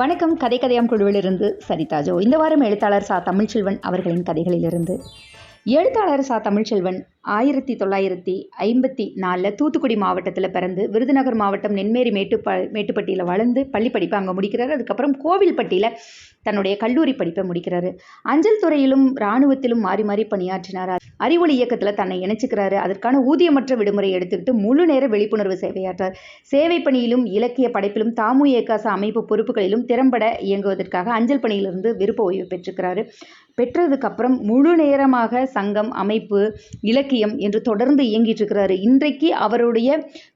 வணக்கம். கதை கதையாம் குழுவிலிருந்து சரிதாஜோ இந்த வாரம் எழுத்தாளர் சா. தமிழ்ச்செல்வன் அவர்களின் கதைகளிலிருந்து. எழுத்தாளர் சா. தமிழ்ச்செல்வன் ஆயிரத்தி தொள்ளாயிரத்தி ஐம்பத்தி நாலில் தூத்துக்குடி மாவட்டத்தில் பிறந்து விருதுநகர் மாவட்டம் நென்மேரி மேட்டுப்ப மேட்டுப்பட்டியில் வளர்ந்து பள்ளி படிப்பை அங்கே முடிக்கிறார். அதுக்கப்புறம் கோவில்பட்டியில் தன்னுடைய கல்லூரி படிப்பை முடிக்கிறாரு. அஞ்சல் துறையிலும் இராணுவத்திலும் மாறி மாறி பணியாற்றினார். அறிவொளி இயக்கத்தில் தன்னை இணைச்சிக்கிறாரு. அதற்கான ஊதியமற்ற விடுமுறை எடுத்துக்கிட்டு முழு நேர விழிப்புணர்வு சேவையாற்றார். சேவை பணியிலும் இலக்கிய படைப்பிலும் தாமு ஏகாச அமைப்பு பொறுப்புகளிலும் திறம்பட இயங்குவதற்காக அஞ்சல் பணியிலிருந்து விருப்ப ஓய்வு பெற்றுக்கிறாரு பெற்றதுக்கப்புறம் முழு நேரமாக சங்கம் அமைப்பு இலக்கியம் என்று தொடர்ந்து இயங்கிட்டு இருக்கிறாரு இன்றைக்கு அவருடைய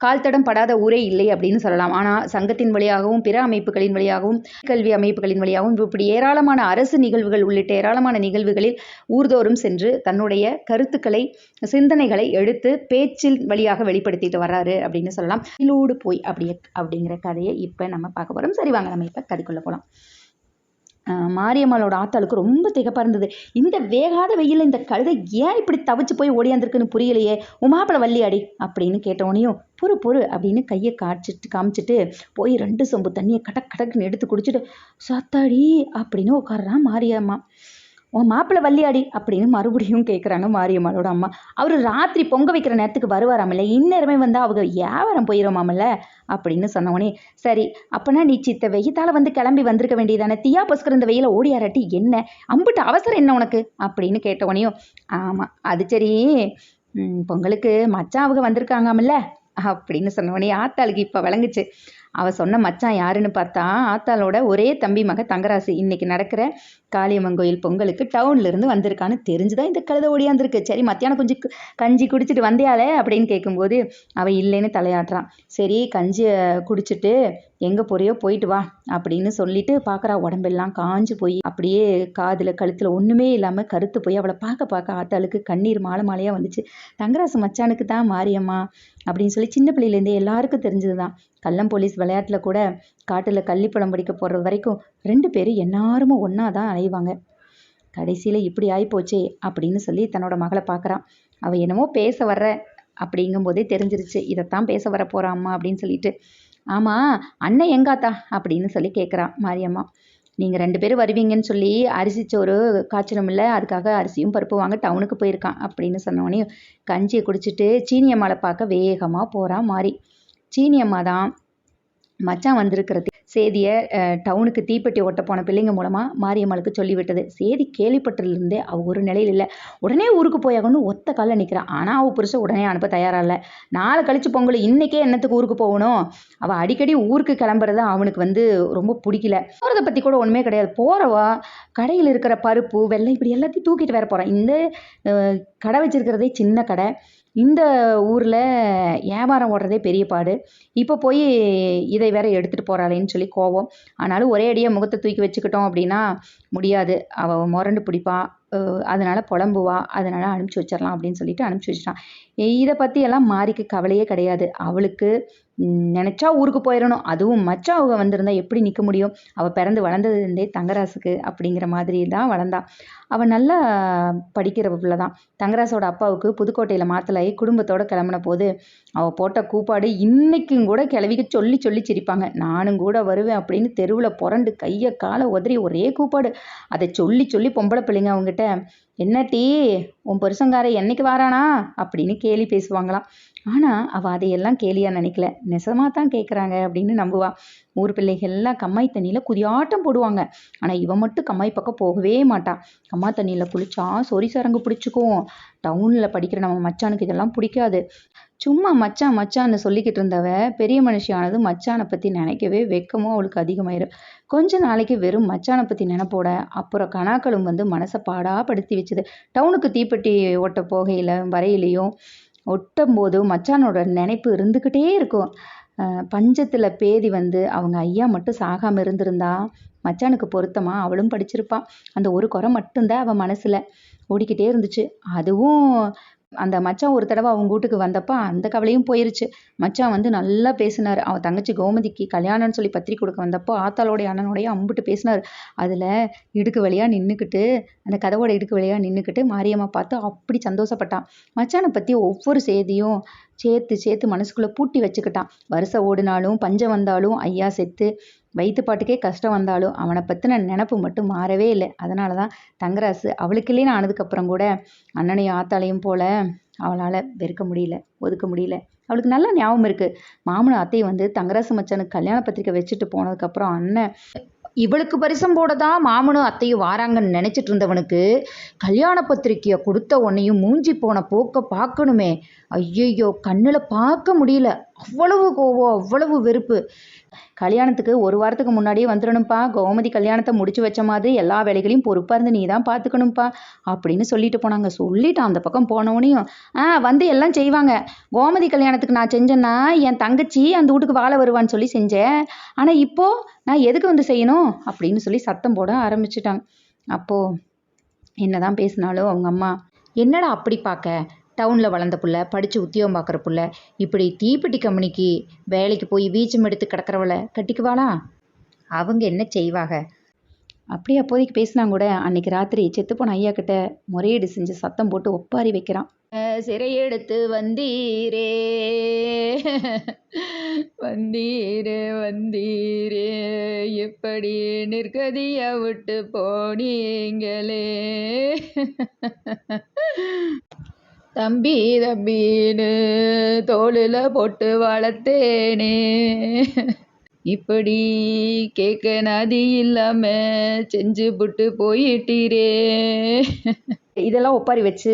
கால் தடம் படாத ஊரே இல்லை அப்படின்னு சொல்லலாம். ஆனால் சங்கத்தின் வழியாகவும் பிற அமைப்புகளின் வழியாகவும் கல்வி அமைப்புகளின் வழியாகவும் இப்படி ஏராளமான அரசு நிகழ்வுகள் உள்ளிட்ட ஏராளமான நிகழ்வுகளில் ஊர்தோறும் சென்று தன்னுடைய கருத்துக்களை சிந்தனைகளை எடுத்து பேச்சில் வழியாக வெளிப்படுத்திட்டு வர்றாரு அப்படின்னு சொல்லலாம். இலோடு போய் அப்படி அப்படிங்கிற கதையை இப்போ நம்ம பார்க்க போகிறோம் சரி வாங்க நம்ம இப்போ கதைக்குள்ளே போகலாம் மாரியம்மாளோட ஆத்தாளுக்கு ரொம்ப திகப்பாக இருந்தது இந்த வேகாத வெயிலில் இந்த கழுதை ஏன் இப்படி தவிச்சு போய் ஓடியாந்துருக்குன்னு புரியலையே? உமாப்பழ வள்ளியாடி அப்படின்னு கேட்டவனையும் பொறு பொறு அப்படின்னு கையை காய்ச்சிட்டு காமிச்சிட்டு போய் ரெண்டு சொம்பு தண்ணியை கடக் கடக்குன்னு எடுத்து குடிச்சிட்டு சாத்தாடி அப்படின்னு உட்கார்றான் மாரியம்மா. உன் மாப்பிள்ளை வள்ளியாடி அப்படின்னு மறுபடியும் கேட்குறாங்க மாரியம்மாளோட அம்மா. அவர் ராத்திரி பொங்க வைக்கிற நேரத்துக்கு வருவாராமில்ல இந்நேரமே வந்து அவங்க வியாபாரம் போயிடுமாமல்ல அப்படின்னு சொன்னவனே சரி அப்போனா நீ சித்த வெயித்தால வந்து கிளம்பி வந்திருக்க வேண்டியதானே? தீயா பசுக்கிற இந்த வெயில ஓடியாராட்டி என்ன? அம்பிட்டு அவசரம் என்ன உனக்கு? அப்படின்னு கேட்டவனையும் ஆமாம் அது சரி பொங்கலுக்கு மச்சான் அவங்க வந்திருக்காங்கல்ல அப்படின்னு சொன்னவனே ஆத்தாளுக்கு இப்போ விளங்குச்சு. அவ சொன்ன மச்சான் யாருன்னு பார்த்தா ஆத்தாளோட ஒரே தம்பி மக தங்கராசு. இன்னைக்கு நடக்கிற காளியம்மன் கோயில் பொங்கலுக்கு டவுன்ல இருந்து வந்திருக்கான்னு தெரிஞ்சுதான் இந்த கழுத ஓடியாந்துருக்கு சரி மத்தியானம் கொஞ்சம் கஞ்சி குடிச்சிட்டு வந்தியாலே அப்படின்னு கேட்கும்போது அவ இல்லைன்னு தலையாட்டுறான். சரி கஞ்சியை குடிச்சிட்டு எங்க போறியோ போயிட்டு வா அப்படின்னு சொல்லிட்டு பார்க்கறா உடம்பெல்லாம் காஞ்சு போய். அப்படியே காதுல கழுத்துல ஒண்ணுமே இல்லாம கருத்து போய். அவளை பார்க்க பார்க்க ஆத்தாளுக்கு கண்ணீர் மாலை மாலையா வந்துச்சு. தங்கராசு மச்சானுக்கு தான் மாரியம்மா அப்படின்னு சொல்லி சின்ன பிள்ளையிலேருந்தே எல்லாருக்கும் தெரிஞ்சது தான் கள்ளம் போலீஸ் விளையாட்டில் கூட காட்டில் கள்ளிப்பழம் படிக்க போறது வரைக்கும் ரெண்டு பேரும் எல்லாருமே ஒன்றா தான் அலைவாங்க. கடைசியில் இப்படி ஆகிப்போச்சே அப்படின்னு சொல்லி தன்னோட மகளை பார்க்கறான் அவள் என்னமோ பேச வர்ற அப்படிங்கும்போதே தெரிஞ்சிருச்சு. இதைத்தான் பேச வர போறா அம்மா அப்படின்னு சொல்லிட்டு ஆமாம் அண்ணன் எங்காத்தா? அப்படின்னு சொல்லி கேட்குறான் மாரியம்மா. நீங்கள் ரெண்டு பேரும் வருவீங்கன்னு சொல்லி அரிசி சோறு காய்ச்சலும் இல்லை. அதுக்காக அரிசியும் பருப்பு வாங்க டவுனுக்கு போயிருக்கான் அப்படின்னு சொன்னோடனே கஞ்சியை குடிச்சிட்டு சீனியம்மாவை பார்க்க வேகமாக போகிறான் மாறி. சீனியம்மா தான் மச்சான் வந்திருக்கிறது சேதியை டவுனுக்கு தீப்பெட்டி ஒட்ட போன பிள்ளைங்க மூலமாக மாரியம்மாளுக்கு சொல்லிவிட்டது. சேதி கேள்விப்பட்டதுலேருந்தே அவள் ஒரு நிலையில் இல்லை. உடனே ஊருக்கு போயாகணும்னு ஒத்த காலில் நிற்கிறான் ஆனால் அவள் புருஷன் உடனே அனுப்ப தயாராக இல்லை. நாளை கழிச்சு பொங்கல் இன்னைக்கே என்னத்துக்கு ஊருக்கு போகணும்? அவள் அடிக்கடி ஊருக்கு கிளம்புறது அவனுக்கு வந்து ரொம்ப பிடிக்கல. போகிறத பற்றி கூட ஒன்றுமே கிடையாது. போகிறவா கடையில் இருக்கிற பருப்பு வெள்ளை இப்படி எல்லாத்தையும் தூக்கிட்டு வேற போகிறான் இந்த கடை வச்சிருக்கிறதே சின்ன கடை. இந்த ஊரில் வியாபாரம் ஓடுறதே பெரிய பாடு. இப்போ போய் இதை வேற எடுத்துகிட்டு போகிறாளேன்னு சொல்லி கோவம். ஆனாலும் ஒரே அடியாக முகத்தை தூக்கி வச்சுக்கிட்டோம் அப்படின்னா முடியாது. அவள் முரண்டு பிடிப்பா. அதனால் புலம்புவா. அதனால் அனுப்பிச்சி வச்சிடலாம் அப்படின்னு சொல்லிட்டு அனுப்பிச்சி வச்சிட்டான். இதை பற்றி எல்லாம் மாறிக்கு கவலையே கிடையாது. அவளுக்கு நினச்சா ஊருக்கு போயிடணும் அதுவும் மச்சான் அவங்க வந்திருந்தா எப்படி நிற்க முடியும்? அவள் பிறந்து வளர்ந்ததுலேருந்தே தங்கராசுக்கு அப்படிங்கிற மாதிரி தான் வளர்ந்தா. அவள் நல்லா படிக்கிற பிள்ளை தான். தங்கராசோட அப்பாவுக்கு புதுக்கோட்டையில் மாத்தலாகி குடும்பத்தோட கிளம்புன போது அவள் போட்ட கூப்பாடு இன்னைக்கும் கூட கிளவிக்கு சொல்லி சொல்லி சிரிப்பாங்க. நானும் கூட வருவேன் அப்படின்னு தெருவில் புரண்டு கையை காலை உதறி ஒரே கூப்பாடு. அதை சொல்லி சொல்லி பொம்பளை பிள்ளைங்க அவங்ககிட்ட என்ன டீ உன் புருஷங்கார என்னைக்கு வாரானா? அப்படின்னு கேலி பேசுவாங்களாம். ஆனால் அவள் அதையெல்லாம் கேலியா நினைக்கல. நெசமாக தான் கேட்குறாங்க அப்படின்னு நம்புவா. ஊர் பிள்ளைகள்லாம் கம்மாய் தண்ணியில் குதியாட்டம் போடுவாங்க. ஆனால் இவன் மட்டும் கம்மாய் பக்கம் போகவே மாட்டான் கம்மா தண்ணியில் குளிச்சா சொறி சரங்கு பிடிச்சிக்கும். டவுனில் படிக்கிற நம்ம மச்சானுக்கு இதெல்லாம் பிடிக்காது. சும்மா மச்சான் மச்சான்னு சொல்லிக்கிட்டு இருந்தவ பெரிய மனுஷியானது மச்சானை பற்றி நினைக்கவே வெக்கமும் அவளுக்கு அதிகமாயிரும். கொஞ்ச நாளைக்கு வெறும் மச்சானை பற்றி நினைப்போட அப்புறம் கணாக்களும் வந்து மனசை பாடாப்படுத்தி வச்சுது. டவுனுக்கு தீப்பெட்டி ஓட்ட போகையில் வரையிலையும் ஒட்டும் போதும் மச்சானோட நினைப்பு இருந்துக்கிட்டே இருக்கும். பஞ்சத்தில் பேதி வந்து அவங்க ஐயா மட்டும் சாகாமல் இருந்திருந்தா மச்சானுக்கு பொருத்தமா? அவளும் படிச்சிருப்பான் அந்த ஒரு குறை மட்டும்தான் அவன் மனசில் ஓடிக்கிட்டே இருந்துச்சு. அதுவும் அந்த மச்சான் ஒரு தடவை அவங்க வீட்டுக்கு வந்தப்ப அந்த கவலையும் போயிருச்சு. மச்சான் வந்து நல்லா பேசினார். அவன் தங்கச்சி கோமதிக்கு கல்யாணம்னு சொல்லி பத்திரிக்கை கொடுக்க வந்தப்போ ஆத்தாளோடைய அண்ணனோடைய அம்புட்டு பேசினார். அதில் இடுக்கு வழியாக நின்றுக்கிட்டு அந்த கதவோட இடுக்கு வழியாக நின்றுக்கிட்டு மாரியம்மா பார்த்து அப்படி சந்தோஷப்பட்டான். மச்சானை பற்றி ஒவ்வொரு செய்தியும் சேர்த்து சேர்த்து மனசுக்குள்ளே பூட்டி வச்சுக்கிட்டான். வருஷம் ஓடினாலும் பஞ்சம் வந்தாலும் ஐயா செத்து வயிற்று பாட்டுக்கே கஷ்டம் வந்தாலும் அவனை பற்றின நினப்பு மட்டும் மாறவே இல்லை. அதனால தான் தங்கராசு அவளுக்கு ஆனதுக்கப்புறம் கூட அண்ணனையும் ஆத்தாளையும் போல அவளால் வெறுக்க முடியல ஒதுக்க முடியல. அவளுக்கு நல்ல ஞாபகம் இருக்குது மாமனும் அத்தையும் வந்து தங்கராசு மச்சானுக்கு கல்யாண பத்திரிக்கை வச்சுட்டு போனதுக்கப்புறம் அண்ணன் இவளுக்கு பரிசம் போட தான் மாமனும் அத்தையும் வாராங்கன்னு நினச்சிட்டு இருந்தவனுக்கு கல்யாண பத்திரிக்கையை கொடுத்த உன்னையும் மூஞ்சி போன போக்க பார்க்கணுமே. ஐயையோ கண்ணில் பார்க்க முடியல. அவ்வளவு கோவம் அவ்வளவு வெறுப்பு. கல்யாணத்துக்கு ஒரு வாரத்துக்கு முன்னாடியே வந்துடணும்ப்பா கோமதி கல்யாணத்தை முடிச்சு வச்ச மாதிரி எல்லா வேலைகளையும் பொறுப்பாக இருந்து நீ தான் பார்த்துக்கணும்ப்பா அப்படின்னு சொல்லிட்டு போனாங்க. சொல்லிட்டான் அந்த பக்கம் போனவனையும். ஆ வந்து எல்லாம் செய்வாங்க. கோமதி கல்யாணத்துக்கு நான் செஞ்சேன்னா என் தங்கச்சி அந்த வீட்டுக்கு வாழ வருவான்னு சொல்லி செஞ்சேன். ஆனால் இப்போது நான் எதுக்கு வந்து செய்யணும்? அப்படின்னு சொல்லி சத்தம் போட ஆரம்பிச்சிட்டாங்க. அப்போது என்ன தான் பேசினாலும் அவங்க அம்மா என்னடா அப்படி பார்க்க? டவுனில் வளர்ந்த புள்ள படித்து உத்தியோகம் பார்க்குற புள்ள இப்படி தீப்பெட்டி கம்பெனிக்கு வேலைக்கு போய் வீச்சம் எடுத்து கிடக்கிறவளை கட்டிக்குவாளா? அவங்க என்ன செய்வாங்க அப்படியே அப்போதைக்கு பேசினா கூட அன்னைக்கு ராத்திரி செத்துப்போன ஐயா கிட்ட முறையீடு செஞ்சு சத்தம் போட்டு ஒப்பாரி வைக்கிறான். சிறையெடுத்து வந்தீரே. வந்தீரே வந்தீரே. எப்படி நிற்கதிய விட்டு போனீங்களே? தம்பி தம்பின்னு தோளில் போட்டு வளர்த்தேனே. இப்படி கேட்க நதி இல்லாம செஞ்சு புட்டு போயிட்டீரே. இதெல்லாம் ஒப்பாரி வச்சு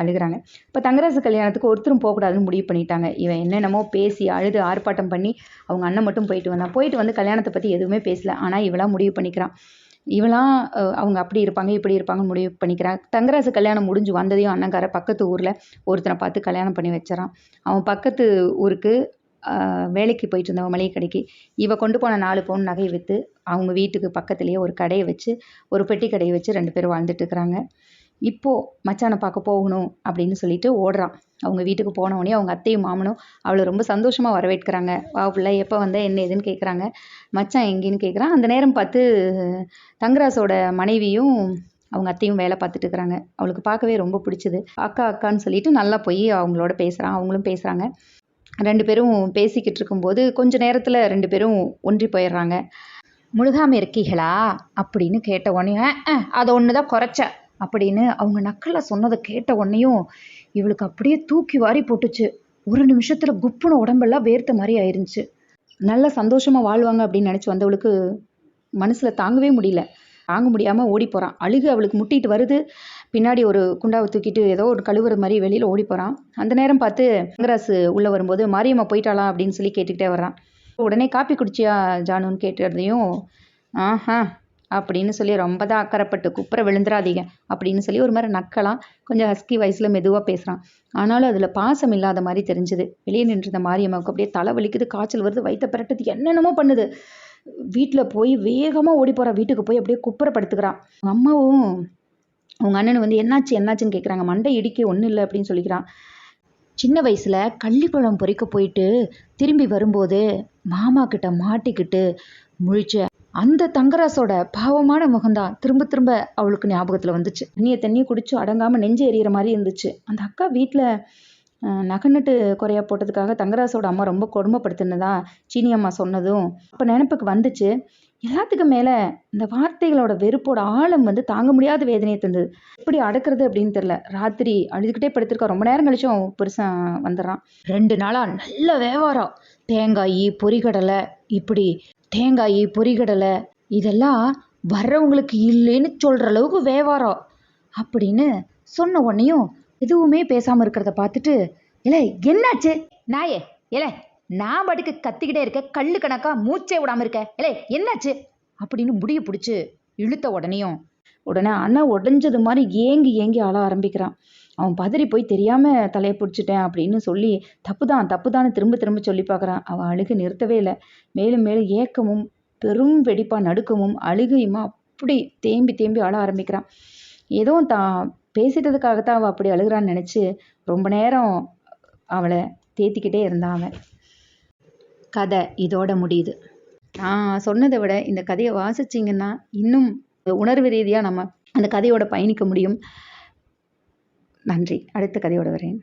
அழுகுறாங்க. இப்போ தங்கராசு கல்யாணத்துக்கு ஒருத்தரும் போகக்கூடாதுன்னு முடிவு பண்ணிட்டாங்க. இவன் என்னென்னமோ பேசி அழுது ஆர்ப்பாட்டம் பண்ணி அவங்க அண்ணன் மட்டும் போயிட்டு வந்தான். போயிட்டு வந்து கல்யாணத்தை பற்றி எதுவுமே பேசல. ஆனால் இவளாம் முடிவு பண்ணிக்கிறான். இவளாம் அவங்க அப்படி இருப்பாங்க இப்படி இருப்பாங்கன்னு முடிவு பண்ணிக்கிறான் தங்கராசு கல்யாணம் முடிஞ்சு வந்ததையும் அண்ணங்கார பக்கத்து ஊரில் ஒருத்தனை பார்த்து கல்யாணம் பண்ணி வச்சிடறான். அவன் பக்கத்து ஊருக்கு வேலைக்கு போயிட்டு இருந்தவன் மளிகை கடைக்கு இவ கொண்டு போன நாலு பவுன் நகையை விற்று அவங்க வீட்டுக்கு பக்கத்துலேயே ஒரு கடையை வச்சு ஒரு பெட்டி கடையை வச்சு ரெண்டு பேரும் வாழ்ந்துட்டு இருக்கிறாங்க. இப்போது மச்சானை பார்க்க போகணும் அப்படின்னு சொல்லிட்டு ஓடுறான். அவங்க வீட்டுக்கு போனவொடனே அவங்க அத்தையும் மாமனும் அவளை ரொம்ப சந்தோஷமாக வரவேற்கிறாங்க. வா பிள்ளை எப்போ வந்த என்ன ஏதுன்னு கேட்குறாங்க மச்சான் எங்கேன்னு கேட்குறான் அந்த நேரம் பார்த்து தங்கராசோட மனைவியும் அவங்க அத்தையும் வேலை பார்த்துட்டு இருக்கிறாங்க. அவளுக்கு பார்க்கவே ரொம்ப பிடிச்சது. அக்கா அக்கான்னு சொல்லிட்டு நல்லா போய் அவங்களோட பேசுகிறான் அவங்களும் பேசுகிறாங்க ரெண்டு பேரும் பேசிக்கிட்டு இருக்கும்போது கொஞ்ச நேரத்தில் ரெண்டு பேரும் ஒன்றி போயிடுறாங்க. முழுகாமல் இருக்கீங்களா அப்படின்னு கேட்ட உடனே அதை ஒன்று தான் குறைச்ச. அப்படின்னு அவங்க நக்கலில் சொன்னதை கேட்ட உடனேயும் இவளுக்கு அப்படியே தூக்கி வாரி போட்டுச்சு. ஒரு நிமிஷத்தில் குப்புன உடம்பெல்லாம் வேர்த்த மாதிரி ஆயிருந்துச்சு. நல்ல சந்தோஷமாக வாழ்வாங்க அப்படின்னு நினச்சி வந்தவளுக்கு மனசில் தாங்கவே முடியல. தாங்க முடியாமல் ஓடி போகிறான் அழுகு அவளுக்கு முட்டிட்டு வருது. பின்னாடி ஒரு குண்டாவை தூக்கிட்டு ஏதோ ஒரு கழுவுற மாதிரி வெளியில் ஓடி போகிறான் அந்த நேரம் பார்த்து தங்கராசு உள்ளே வரும்போது மாரியம்மா போயிட்டாளா? அப்படின்னு சொல்லி கேட்டுக்கிட்டே வர்றான் உடனே காப்பி குடிச்சியா ஜானுன்னு கேட்டுறதையும் ஆஹா அப்படின்னு சொல்லி ரொம்ப தான் அக்கறைப்பட்டு குப்புற விழுந்துடாதீங்க அப்படின்னு சொல்லி ஒரு மாதிரி நக்கலாம் கொஞ்சம் ஹஸ்கி வயசில் மெதுவாக பேசுகிறான் ஆனாலும் அதில் பாசம் இல்லாத மாதிரி தெரிஞ்சுது. வெளியே நின்றிருந்த மாரியம்மாவுக்கு அப்படியே தலை வலிக்குது காய்ச்சல் வருது வயிற்ற பிரட்டது என்னென்னமோ பண்ணுது. வீட்டில் போய் வேகமாக ஓடி போகிறா வீட்டுக்கு போய் அப்படியே குப்புறப்படுத்துக்கிறான் அம்மாவும் அவங்க அண்ணன் வந்து என்னாச்சு என்னாச்சுன்னு கேட்குறாங்க மண்டை இடிக்க ஒன்றும் இல்லை அப்படின்னு சொல்லிக்கிறான். சின்ன வயசில் கள்ளிப்பழம் பொறிக்க போயிட்டு திரும்பி வரும்போது மாமா கிட்ட மாட்டிக்கிட்டு முழிச்சு அந்த தங்கராசோட பாவமான முகம்தான் திரும்ப திரும்ப அவளுக்கு ஞாபகத்தில் வந்துச்சு. தண்ணியை தண்ணியை குடிச்சு அடங்காமல் நெஞ்சு எறிகிற மாதிரி இருந்துச்சு. அந்த அக்கா வீட்டில் நகநட்டு குறையா போட்டதுக்காக தங்கராசோட அம்மா ரொம்ப கொடுமைப்படுத்தினதா சீனி அம்மா சொன்னதும் அப்போ நினப்புக்கு வந்துச்சு. எல்லாத்துக்கும் மேலே இந்த வார்த்தைகளோட வெறுப்போட ஆழம் வந்து தாங்க முடியாத வேதனையை தந்தது. எப்படி அடக்கிறது அப்படின்னு தெரில ராத்திரி அழுதுகிட்டே படுத்திருக்கா ரொம்ப நேரம் கழிச்சும் அவன் புருஷன் வந்துடுறான். ரெண்டு நாளாக நல்ல வியாபாரம். தேங்காய் பொறிகடலை இப்படி தேங்காய் பொரிகடலை இதெல்லாம் வர்றவங்களுக்கு இல்லைன்னு சொல்கிற அளவுக்கு வியாபாரம் அப்படின்னு சொன்ன உடனேயும் எதுவுமே பேசாமல் இருக்கிறத பார்த்துட்டு இல்லை என்னாச்சு? நாயே ஏலே நான் பாட்டுக்கு கத்திக்கிட்டே இருக்க கல்லு கணக்காக மூச்சே விடாமல் இருக்க ஏலே என்னாச்சு? அப்படின்னு முடிய பிடிச்சி இழுத்த உடனேயும் உடனே அண்ணன் உடஞ்சது மாதிரி ஏங்கி ஏங்கி அழ ஆரம்பிக்கிறான். அவன் பதறி போய் தெரியாம தலையை பிடிச்சிட்டேன் அப்படின்னு சொல்லி தப்பு தான் தப்பு தான் திரும்ப திரும்ப சொல்லி பார்க்குறான். அவன் அழுகு நிறுத்தவே இல்லை. மேலும் மேலும் ஏக்கமும் பெரும் வெடிப்பா நடுக்கமும் அழுகையுமா அப்படி தேம்பி தேம்பி அழ ஆரம்பிக்கிறான். ஏதோ தான் பேசிட்டதுக்காகத்தான் அவள் அப்படி அழுகிறான்னு நினச்சி ரொம்ப நேரம் அவளை தேத்திக்கிட்டே இருந்தான் அவன். கதை இதோட முடியுது. நான் சொன்னதை விட இந்த கதையை வாசிச்சிங்கன்னா இன்னும் உணர்வு ரீதியாக நம்ம அந்த கதையோட பயணிக்க முடியும். நன்றி. அடுத்த கதையோட வரேன்